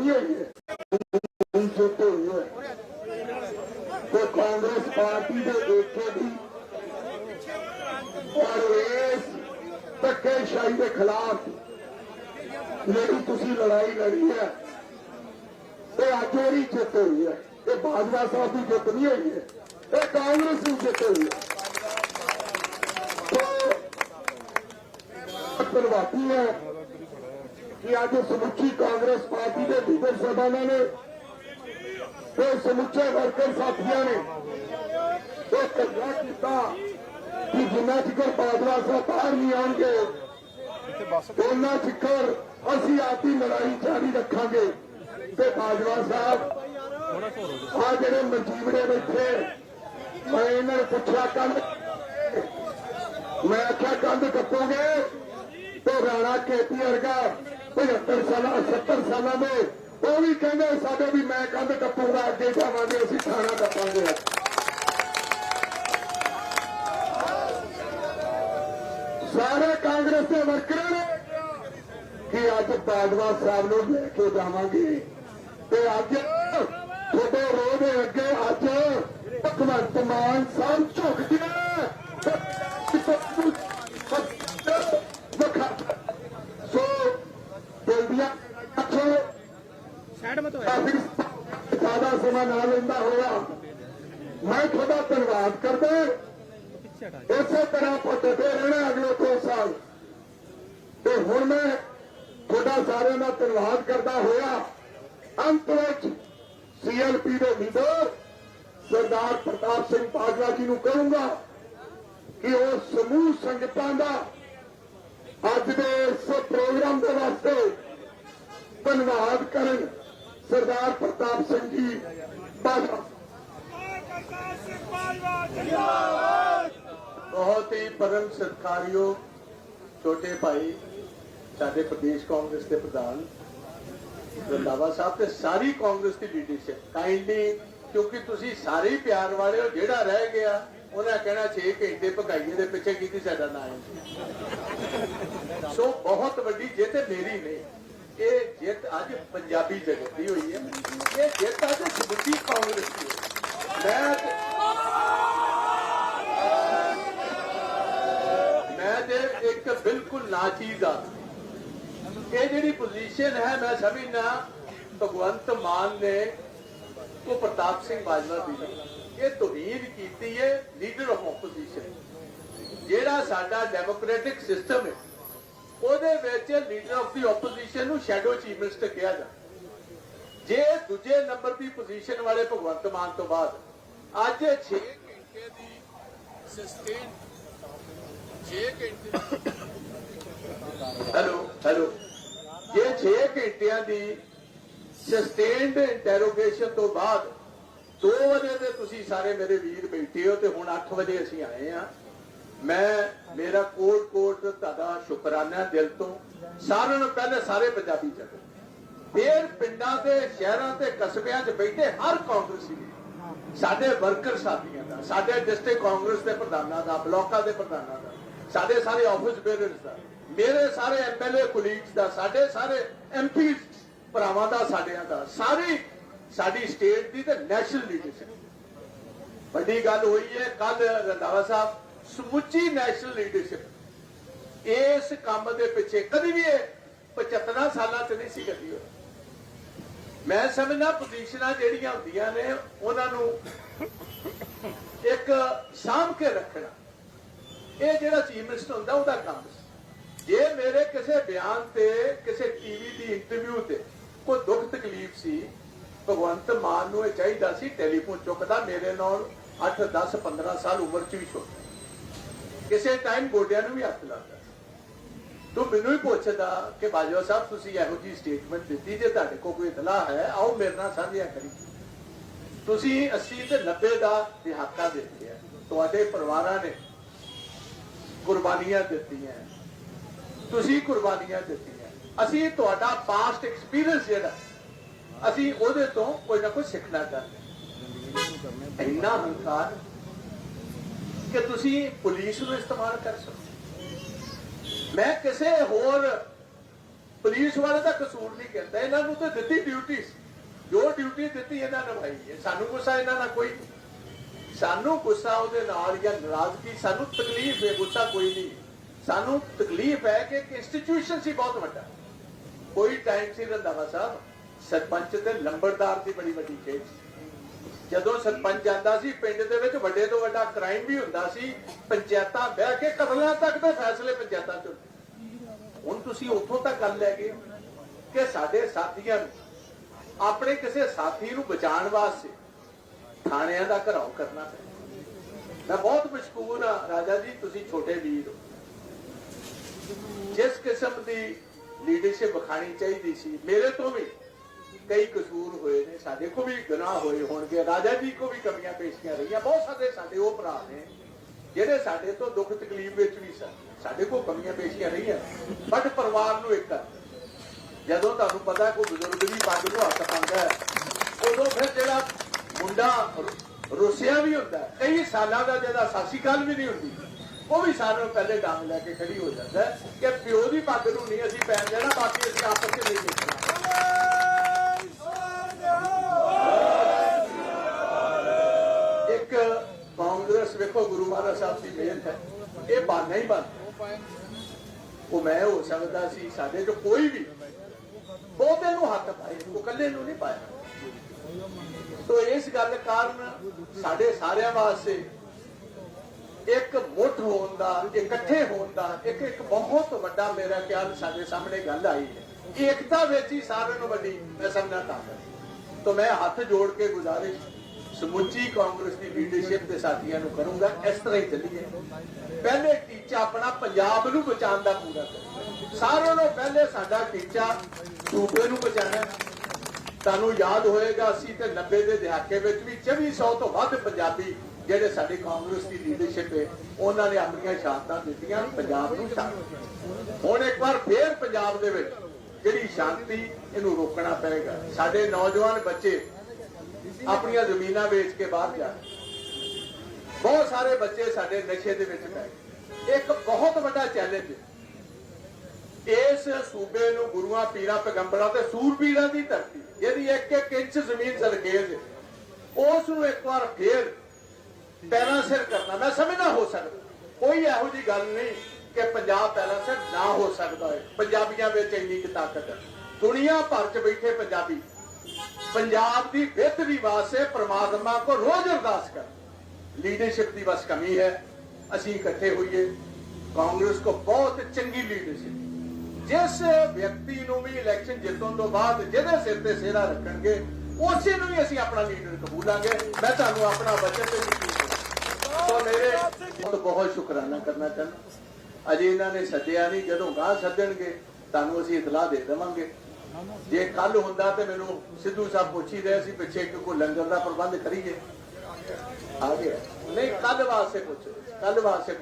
ਨਹੀਂ ਹੋਈ ਹੈ। ਹੁਣ ਹੋਈ ਹੈ ਤੇ ਕਾਂਗਰਸ ਪਾਰਟੀ ਦੇ ਏਕੇ ਦੀ ਔਰ ਇਸ ਧੱਕੇਸ਼ਾਹੀ ਦੇ ਖਿਲਾਫ ਜਿਹੜੀ ਤੁਸੀਂ ਲੜਾਈ ਲੜੀ ਹੈ, ਇਹ ਅੱਜ ਉਹਦੀ ਜਿੱਤ ਹੋਈ ਹੈ। ਇਹ ਬਾਜਵਾ ਸਾਹਿਬ ਦੀ ਜਿੱਤ ਨਹੀਂ ਹੋਈ ਹੈ। ਇਹ ਕਾਂਗਰਸ ਦੀ ਜਿੱਤ ਹੋਈ ਹੈ। ਤੇ ਹੈ। ਕਿ ਅੱਜ ਸਮੁੱਚੀ ਕਾਂਗਰਸ ਪਾਰਟੀ ਦੇ ਲੀਡਰ ਸਾਹਿਬਾਨਾਂ ਨੇ ਤੇ ਸਮੁੱਚੇ ਵਰਕਰ ਸਾਥੀਆਂ ਨੇ ਇਹ ਕੰਗਾ ਕੀਤਾ ਕਿ ਜਿੰਨਾ ਚਿਰ ਬਾਜਵਾ ਸਾਹਿਬ ਬਾਹਰ ਨਹੀਂ ਆਉਣਗੇ, ਉਹਨਾਂ ਚਿਰ ਅਸੀਂ ਆਪਦੀ ਲੜਾਈ ਜਾਰੀ ਰੱਖਾਂਗੇ। ਤੇ ਬਾਜਵਾ ਸਾਹਿਬ, ਆ ਜਿਹੜੇ ਮਜੀਵੜੇ ਬੈਠੇ, ਮੈਂ ਇਹਨਾਂ ਨੂੰ ਪੁੱਛਿਆ, ਕੰਧ ਮੈਂ ਆਖਿਆ, ਕੰਧ ਕੱਪੋਗੇ ਤੇ ਰਾਣਾ ਕੇਪੀ ਵਰਗਾ 75 ਸਾਲਾਂ 70 ਸਾਲਾਂ ਦੇ, ਉਹ ਵੀ ਕਹਿੰਦੇ ਸਾਡੇ ਵੀ ਮੈਂ ਕੰਧ ਟੱਪੂਗਾ, ਅੱਗੇ ਜਾਵਾਂਗੇ, ਅਸੀਂ ਥਾਣਾ ਕੱਪਾਂਗੇ ਸਾਰੇ ਕਾਂਗਰਸ ਦੇ ਵਰਕਰਾਂ ਨੇ ਕਿ ਅੱਜ ਬਾਜਵਾ ਸਾਹਿਬ ਨੂੰ ਲੈ ਕੇ ਜਾਵਾਂਗੇ। ਤੇ ਅੱਜ ਤੁਹਾਡੇ ਰੋਹ ਦੇ ਅੱਗੇ ਅੱਜ ਭਗਵੰਤ ਮਾਨ ਸਾਹਿਬ ਝੁਕ ਮੈਂ ਤੁਹਾਡਾ ਧੰਨਵਾਦ ਕਰਦਾ ਇਸੇ ਤਰ੍ਹਾਂ ਪੱਤੇ ਰਹਿਣਾ ਅਗਲੇ ਦੋ ਸਾਲ। ਤੇ ਹੁਣ ਮੈਂ ਤੁਹਾਡਾ ਸਾਰਿਆਂ ਦਾ ਧੰਨਵਾਦ ਕਰਦਾ ਹੋਇਆ। ਅੰਤ ਵਿੱਚ ਸੀਐਲਪੀ ਦੇ ਲੀਡਰ ਸਰਦਾਰ ਪ੍ਰਤਾਪ ਸਿੰਘ ਬਾਜਵਾ ਜੀ ਨੂੰ ਕਹੂੰਗਾ ਕਿ ਉਹ ਸਮੂਹ ਸੰਗਤਾਂ ਦਾ ਅੱਜ ਦੇ ਇਸ ਪ੍ਰੋਗਰਾਮ ਦੇ ਵਾਸਤੇ ਧੰਨਵਾਦ ਕਰਨ ਸਰਦਾਰ ਪ੍ਰਤਾਪ ਸਿੰਘ ਜੀ ਬਾਜਵਾ। ਬਹੁਤ ਹੀ ਪਰਮ ਸਤਿਕਾਰਯੋਗ ਛੋਟੇ ਭਾਈ, ਸਾਡੇ ਪ੍ਰਦੇਸ਼ ਕਾਂਗਰਸ ਦੇ ਪ੍ਰਧਾਨ ਰੰਦਾਵਾ ਸਾਹਿਬ ਤੇ ਸਾਰੀ ਕਾਂਗਰਸ ਦੀ ਲੀਡਰਸ਼ਿਪ ਕਾਈਂਡਲੀ ਕਿਉਂਕਿ ਤੁਸੀਂ ਸਾਰੇ ਪਿਆਰ ਵਾਲੇ ਹੋ, ਜਿਹੜਾ ਰਹਿ ਗਿਆ, ਉਹਨਾਂ ਕਹਿਣਾ 6 ਘੰਟੇ ਭਗਾਈਏ ਦੇ ਪਿੱਛੇ ਕੀਤੀ ਸਾਡਾ ਨਾਂ ਹੈ? ਸੋ ਬਹੁਤ ਵੱਡੀ ਜਿੱਤ ਮੇਰੀ ਨੇ ਇਹ ਜਿੱਤ ਅੱਜ ਪੰਜਾਬੀ ਜਗਤ ਦੀ ਹੋਈ ਹੈ। ਇਹ ਜਿੱਤ ਅੱਜ ਸਮੁੱਚੀ ਕਾਂਗਰਸ ਦੀ ਹੈ। ਮੈਂ ਤੇ- ਮੈਂ ਤੇ ਇੱਕ ਬਿਲਕੁਲ ਨਾਚੀਜ਼ ਆ ਇਹ ਜਿਹੜੀ ਪੋਜੀਸ਼ਨ ਹੈ, ਮੈਂ ਸਮਝਣਾ ਭਗਵੰਤ ਮਾਨ ਨੇ ਉਹ ਪ੍ਰਤਾਪ ਸਿੰਘ ਬਾਜਵਾ ਦੀ ਨਹੀਂ। ਇਹ ਤੋਹੀਨ ਕੀਤੀ ਹੈ ਲੀਡਰ ਆਫ ਆਪੋਜੀਸ਼ਨ ਜਿਹੜਾ ਸਾਡਾ ਡੈਮੋਕ੍ਰੈਟਿਕ ਸਿਸਟਮ ਹੈ, ਉਹਦੇ ਵਿੱਚ ਲੀਡਰ ਆਫ ਦੀ ਆਪੋਜੀਸ਼ਨ ਨੂੰ ਸ਼ੈਡੋ ਚੀਫ ਮਿਨਿਸਟਰ ਕਿਹਾ ਜਾਂਦਾ। ਜੇ ਦੂਜੇ ਨੰਬਰ ਦੀ ਪੋਜੀਸ਼ਨ ਵਾਲੇ ਭਗਵੰਤ ਮਾਨ ਤੋਂ ਬਾਅਦ ਅੱਜ 6 ਘੰਟੇ ਦੀ ਸਸਟੇਨ 6 ਘੰਟੇ ਹੈਲੋ ਹੈਲੋ ਜੇ 6 ਘੰਟਿਆਂ ਦੀ ਸਸਟੇਨਡ ਇੰਟਰੋਗੇਸ਼ਨ ਤੋਂ ਬਾਅਦ 2 ਵਜੇ ਤੇ ਤੁਸੀਂ ਸਾਰੇ ਮੇਰੇ ਵੀਰ ਬੈਠੇ ਹੋ ਤੇ ਹੁਣ 8 ਵਜੇ ਅਸੀਂ ਆਏ ਆ ਮੈਂ ਮੇਰਾ ਕੋਟ ਕੋਟ ਤੁਹਾਡਾ ਸ਼ੁਕਰਾਨਾ ਦਿਲ ਤੋਂ। ਸਾਰਿਆਂ ਨੂੰ ਪਹਿਲੇ ਸਾਰੇ ਪੰਜਾਬੀ ਚੱਕ ਫੇਰ ਪਿੰਡਾਂ ਤੇ ਸ਼ਹਿਰਾਂ ਤੇ ਕਸਬਿਆਂ 'ਚ ਬੈਠੇ ਹਰ ਕਾਂਗਰਸੀ ਸਾਡੇ ਵਰਕਰ ਸਾਥੀਆਂ ਦਾ, ਸਾਡੇ ਡਿਸਟ੍ਰਿਕਟ ਕਾਂਗਰਸ ਦੇ ਪ੍ਰਧਾਨਾਂ ਦਾ, ਬਲਾਕਾਂ ਦੇ ਪ੍ਰਧਾਨਾਂ ਦਾ, ਸਾਡੇ ਸਾਰੇ ਆਫਿਸ ਬੇਅਰਰਸ ਦਾ, ਮੇਰੇ ਸਾਰੇ ਐਮਐਲਏ ਕੁਲੀਗਸ ਦਾ, ਸਾਡੇ ਸਾਰੇ ਐਮਪੀ ਭਰਾਵਾਂ ਦਾ, ਸਾਡਿਆਂ ਦਾ, ਸਾਰੀ ਸਾਡੀ ਸਟੇਟ ਦੀ ਤੇ ਨੈਸ਼ਨਲ ਲੀਡਰਸ਼ਿਪ ਵੱਡੀ ਗੱਲ ਹੋਈ ਹੈ ਕੱਲ ਰੰਧਾਵਾ ਸਾਹਿਬ, ਸਮੁੱਚੀ ਨੈਸ਼ਨਲ ਲੀਡਰਸ਼ਿਪ ਇਸ ਕੰਮ ਦੇ ਪਿੱਛੇ ਕਦੀ ਵੀ ਇਹ 75 ਸਾਲਾਂ ਚ ਨਹੀਂ ਸੀ ਕਦੀ ਹੋਇਆ ਮੈਂ ਸਮਝਦਾ ਪੋਜੀਸ਼ਨਾਂ ਜਿਹੜੀਆਂ ਹੁੰਦੀਆਂ ਨੇ, ਉਹਨਾਂ ਨੂੰ ਇੱਕ ਸਾਂਭ ਕੇ ਰੱਖਣਾ। ਇਹ ਜਿਹੜਾ ਚੀਫ ਮਿਨਿਸਟਰ ਹੁੰਦਾ, ਉਹਦਾ ਕੰਮ ਸੀ। ਜੇ ਮੇਰੇ ਕਿਸੇ ਬਿਆਨ ਤੇ, ਕਿਸੇ ਟੀਵੀ ਦੀ ਇੰਟਰਵਿਊ ਤੇ ਕੋਈ ਦੁੱਖ ਤਕਲੀਫ ਸੀ, ਭਗਵੰਤ ਮਾਨ ਨੂੰ ਇਹ ਚਾਹੀਦਾ ਸੀ ਟੈਲੀਫੋਨ ਚੁੱਕਦਾ, ਮੇਰੇ ਨਾਲ 8 10 15 ਸਾਲ ਉਮਰ ਚ ਵੀ ਛੋਟਾ ਕਿਸੇ ਟਾਈਮ ਗੋਡਿਆਂ ਨੂੰ ਵੀ ਹੱਥ ਲਾਉਂਦਾ। ਤੂੰ ਮੈਨੂੰ ਹੀ ਪੁੱਛਦਾ ਕਿ ਬਾਜਵਾ ਸਾਹਿਬ, ਤੁਸੀਂ ਇਹੋ ਜੀ ਸਟੇਟਮੈਂਟ ਦਿੱਤੀ ਜੇ ਤੁਹਾਡੇ ਕੋਲ ਕੋਈ ਇਤਲਾਹ ਹੈ, ਆਓ ਮੇਰੇ ਨਾਲ ਸਾਂਝਿਆ ਕਰੀ ਤੁਸੀਂ 80 ਤੇ 90 ਦਾ ਦਿਹਾਕਾ ਦਿੱਤੇ ਆ। ਤੁਹਾਡੇ ਪਰਿਵਾਰਾਂ ਨੇ ਕੁਰਬਾਨੀਆਂ ਦਿੱਤੀਆਂ। ਤੁਸੀਂ ਕੁਰਬਾਨੀਆਂ ਦਿੱਤੀਆਂ। ਅਸੀਂ ਤੁਹਾਡਾ ਪਾਸਟ ਐਕਸਪੀਰੀਅੰਸ ਜਿਹੜਾ, ਅਸੀਂ ਉਹਦੇ ਤੋਂ ਕੋਈ ਨਾ ਕੋਈ ਸਿੱਖਣਾ ਚਾਹੁੰਦੇ ਇੰਨਾ ਹੰਕਾਰ ਕਿ ਤੁਸੀਂ ਪੁਲਿਸ ਨੂੰ ਇਸਤੇਮਾਲ ਕਰ ਸਕੋ ਮੈਂ ਕਿਸੇ ਹੋਰ ਪੁਲਿਸ ਵਾਲੇ ਦਾ ਕਸੂਰ ਨਹੀਂ ਕਹਿੰਦਾ। ਇਹਨਾਂ ਨੂੰ ਤਾਂ ਦਿੱਤੀ ਡਿਊਟੀ ਜੋ ਡਿਊਟੀ ਦਿੱਤੀ, ਇਹਨਾਂ ਨੇ ਭਾਈ। ਹੈ ਸਾਨੂੰ ਗੁੱਸਾ ਇਹਨਾਂ ਨਾਲ ਕੋਈ ਨਹੀਂ। ਸਾਨੂੰ ਗੁੱਸਾ ਉਹਦੇ ਨਾਲ ਜਾਂ ਨਾਰਾਜ਼ਗੀ, ਸਾਨੂੰ ਤਕਲੀਫ ਹੈ ਗੁੱਸਾ ਕੋਈ ਨਹੀਂ। ਸਾਨੂੰ ਤਕਲੀਫ ਹੈ ਕਿ ਇੱਕ ਇੰਸਟੀਟਿਊਸ਼ਨ ਸੀ ਬਹੁਤ ਵੱਡਾ। ਕੋਈ ਟਾਈਮ ਸੀ ਰੰਧਾਵਾ ਸਾਹਿਬ। ਸਰਪੰਚ ਤੇ ਲੰਬੜਦਾਰ ਦੀ ਬੜੀ ਵੱਡੀ ਖੇਡ ਸੀ। ਜਦੋਂ ਸਰਪੰਚ ਜਾਂਦਾ ਸੀ, ਪਿੰਡ ਦੇ ਵਿੱਚ ਵੱਡੇ ਤੋਂ ਵੱਡਾ ਕ੍ਰਾਈਮ ਵੀ ਹੁੰਦਾ ਸੀ, ਪੰਚਾਇਤਾਂ ਬਹਿ ਕੇ ਕਤਲਾਂ ਤੱਕ ਦੇ ਫੈਸਲੇ ਪੰਚਾਇਤਾਂ ਚ। ਹੁਣ ਤੁਸੀਂ ਉੱਥੋਂ ਤੱਕ ਗੱਲ ਲੈ ਗਏ ਕਿ ਸਾਡੇ ਸਾਥੀਆਂ ਨੂੰ, ਆਪਣੇ ਕਿਸੇ ਸਾਥੀ ਨੂੰ ਬਚਾਉਣ ਵਾਸਤੇ ਥਾਣਿਆਂ ਦਾ ਘਰਾਓ ਕਰਨਾ ਪਿਆ ਮੈਂ ਬਹੁਤ ਮਸ਼ਕੂਰ ਹਾਂ, ਰਾਜਾ ਜੀ, ਤੁਸੀਂ ਛੋਟੇ ਵੀਰ ਹੋ। ਜਿਸ ਕਿਸਮ ਦੀ ਲੀਡਰਸ਼ਿਪ ਵਿਖਾਣੀ ਚਾਹੀਦੀ ਸੀ, ਮੇਰੇ ਤੋਂ ਵੀ ਕਈ ਕਸੂਰ ਹੋਏ ਨੇ, ਸਾਡੇ ਕੋ ਵੀ ਗੁਨਾਹ ਹੋਏ ਹੋਣਗੇ, ਰਾਜਾ ਜੀ ਕੋ ਵੀ ਕਮੀਆਂ ਪੇਸ਼ੀਆਂ ਰਹੀਆਂ, ਬਹੁਤ ਸਾਰੇ ਸਾਡੇ ਉਹ ਭਰਾ ਨੇ, ਜਿਹੜੇ ਸਾਡੇ ਤੋਂ ਦੁੱਖ ਤਕਲੀਫ ਵਿੱਚ ਵੀ ਸਨ। ਸਾਡੇ ਕੋ ਕਮੀਆਂ ਪੇਸ਼ੀਆਂ ਰਹੀਆਂ, ਬਟ ਪਰਿਵਾਰ ਨੂੰ ਇੱਕ ਜਦੋਂ ਤੁਹਾਨੂੰ ਪਤਾ ਕੋਈ ਬਜ਼ੁਰਗ ਦੀ ਪੱਗ ਨੂੰ ਹੱਥ ਪਾਉਂਦਾ ਉਦੋਂ ਫਿਰ ਜਿਹੜਾ ਮੁੰਡਾ ਰੁ- ਵੀ ਹੁੰਦਾ ਕਈ ਸਾਲਾਂ ਦਾ ਜਿਹਦਾ ਸਾਸੀ ਕਾਲ ਵੀ ਨਹੀਂ ਹੁੰਦੀ, ਉਹ ਵੀ ਸਾਰਿਆਂ ਨੂੰ ਪਹਿਲੇ ਡਾਂਗ ਲੈ ਕੇ ਖੜੀ ਹੋ ਜਾਂਦਾ ਕਿ ਪਿਓ ਦੀ ਪੱਗ ਨੂੰ ਨਹੀਂ ਅਸੀਂ ਪੈਣ ਦੇਣਾ, ਬਾਕੀ ਅਸੀਂ ਆਪਸ ਵਿੱਚ ਨਹੀਂ ਦੇਖਣਾ ਇੱਕ ਕਾਂਗਰਸ ਵੇਖੋ, ਗੁਰੂ ਮਹਾਰਾਜ ਸਾਹਿਬ ਦੀ ਮਿਹਰ ਹੈ। ਇਹ ਬਾਨਾ ਹੀ ਬਣ ਉਹ ਮੈਂ ਹੋ ਸਕਦਾ ਸੀ, ਸਾਡੇ ਚੋਂ ਕੋਈ ਵੀ ਬਹੁਤੇ ਨੂੰ ਹੱਥ ਪਾਏ, ਉਹ ਇਕੱਲੇ ਨੂੰ ਨਹੀਂ ਪਾਇਆ। ਤੋ ਇਸ ਗੱਲ ਕਾਰਨ ਸਾਡੇ ਸਾਰਿਆਂ ਵਾਸਤੇ ਇੱਕ ਮੁੱਠ ਹੋਣ ਦਾ ਇਕੱਠੇ ਹੋਣ ਦਾ, ਇੱਕ ਇੱਕ ਬਹੁਤ ਵੱਡਾ ਮੇਰਾ ਖਿਆਲ ਸਾਡੇ ਸਾਹਮਣੇ ਗੱਲ ਆਈ ਹੈ। ਏਕਤਾ ਵਿੱਚ ਹੀ ਸਾਰਿਆਂ ਨੂੰ ਵੱਡੀ ਮੈਂ ਸਮਝਣਾ ਤਾਕਤ ਤੋ ਮੈਂ ਹੱਥ ਜੋੜ ਕੇ ਗੁਜ਼ਾਰਿਸ਼ ਸਮੁੱਚੀ ਕਾਂਗਰਸ ਦੀ ਲੀਡਰਸ਼ਿਪ ਦੇ ਸਾਥੀਆਂ ਨੂੰ ਕਰੂੰਗਾ, ਇਸ ਤਰ੍ਹਾਂ ਹੀ ਚੱਲੀਏ ਪਹਿਲੇ ਟੀਚਾ ਆਪਣਾ ਪੰਜਾਬ ਨੂੰ ਬਚਾਉਣ ਦਾ ਪੂਰਾ ਕਰੋ ਸਾਰਿਆਂ ਨੂੰ ਪਹਿਲੇ ਸਾਡਾ ਟੀਚਾ ਸੂਬੇ ਨੂੰ ਬਚਾਉਣਾ ਤੁਹਾਨੂੰ ਯਾਦ ਹੋਏਗਾ, ਅਸੀਂ ਤੇ 90 ਦੇ ਦਹਾਕੇ ਵਿੱਚ ਵੀ 2400 ਤੋਂ ਵੱਧ ਪੰਜਾਬੀ ਜਿਹੜੇ ਸਾਡੀ ਕਾਂਗਰਸ ਦੀ ਲੀਡਰਸ਼ਿਪ ਹੈ, ਉਹਨਾਂ ਨੇ ਆਪਣੀਆਂ ਸ਼ਹਾਦਤਾਂ ਦਿੱਤੀਆਂ, ਪੰਜਾਬ ਨੂੰ ਸ਼ਾਂਤ ਹੁਣ ਇੱਕ ਵਾਰ ਫੇਰ ਪੰਜਾਬ ਦੇ ਵਿੱਚ ਜਿਹੜੀ ਸ਼ਾਂਤੀ, ਇਹਨੂੰ ਰੋਕਣਾ ਪਏਗਾ। ਸਾਡੇ ਨੌਜਵਾਨ ਬੱਚੇ ਆਪਣੀਆਂ ਜ਼ਮੀਨਾਂ ਵੇਚ ਕੇ ਬਾਹਰ ਜਾ ਰਹੇ। ਬਹੁਤ ਸਾਰੇ ਬੱਚੇ ਸਾਡੇ ਨਸ਼ੇ ਦੇ ਵਿੱਚ ਪੈ ਗਏ ਇੱਕ ਬਹੁਤ ਵੱਡਾ ਚੈਲੰਜ ਇਸ ਸੂਬੇ ਨੂੰ ਗੁਰੂਆਂ, ਪੀਰਾਂ, ਪੈਗੰਬਰਾਂ ਤੇ ਸੂਰਬੀਰਾਂ ਦੀ ਧਰਤੀ ਜਿਹਦੀ ਇੱਕ ਇੱਕ ਇੰਚ ਜ਼ਮੀਨ ਸਰਖੇਜ਼ ਉਸ ਨੂੰ ਇੱਕ ਵਾਰ ਫੇਰ ਪੈਰਾਂ ਸਿਰ ਕਰਨਾ, ਮੈਂ ਸਮਝਣਾ ਹੋ ਸਕਦਾ। ਕੋਈ ਇਹੋ ਜੀ ਗੱਲ ਨਹੀਂ ਕਿ ਪੰਜਾਬ ਪੈਰਾਂ ਸਿਰ ਨਾ ਹੋ ਸਕਦਾ ਹੈ ਪੰਜਾਬੀਆਂ ਵਿੱਚ ਇੰਨੀ ਕੁ ਤਾਕਤ ਹੈ। ਦੁਨੀਆ ਭਰ 'ਚ ਬੈਠੇ ਪੰਜਾਬੀ ਪੰਜਾਬ ਦੀ ਬਿਹਤਰੀ ਵਾਸਤੇ ਪ੍ਰਮਾਤਮਾ ਕੋ ਰੋਜ਼ ਅਰਦਾਸ ਕਰ। ਲੀਡਰਸ਼ਿਪ ਦੀ ਬਸ ਕਮੀ ਹੈ। ਅਸੀਂ ਇਕੱਠੇ ਹੋਈਏ। ਕਾਂਗਰਸ ਕੋ ਬਹੁਤ ਚੰਗੀ ਲੀਡਰਸ਼ਿਪ ਜਿਸ ਵਿਅਕਤੀ ਨੂੰ ਵੀ ਇਲੈਕਸ਼ਨ ਜਿੱਤਣ ਤੋਂ ਬਾਅਦ ਜਿਹਦੇ ਸਿਰ ਤੇ ਸਿਹਰਾ ਰੱਖਣਗੇ, ਉਸੇ ਨੂੰ ਵੀ ਅਸੀਂ ਆਪਣਾ ਲੀਡਰ ਕਬੂਲਾਂਗੇ ਮੈਂ ਤੁਹਾਨੂੰ ਆਪਣਾ ਵਚਨ ਤੇ ਯਕੀਨ ਸੋ ਮੇਰੇ ਬਹੁਤ ਬਹੁਤ ਸ਼ੁਕਰਾਨਾ ਕਰਨਾ ਚਾਹੁੰਦਾ। ਅਜੇ ਇਹਨਾਂ ਨੇ ਸੱਦਿਆ ਨਹੀਂ। ਜਦੋਂ ਗਾਂ ਸੱਦਣਗੇ, ਤੁਹਾਨੂੰ ਅਸੀਂ ਇਤਲਾਹ ਦੇ ਦੇਵਾਂਗੇ। ਜੇ ਕੱਲ ਹੁੰਦਾ ਤੇ ਮੈਨੂੰ ਸਿੱਧੂ ਸਾਹਿਬ ਪੁੱਛ ਹੀ ਰਹੇ ਸੀ, ਪਿੱਛੇ ਕਿ ਕੋਈ ਲੰਗਰ ਦਾ ਪ੍ਰਬੰਧ ਕਰੀਏ? ਆ ਗਿਆ। ਨਹੀਂ ਕੱਲ ਵਾਸਤੇ ਪੁੱਛੋ ਕੱਲ ਵਾਸਤੇ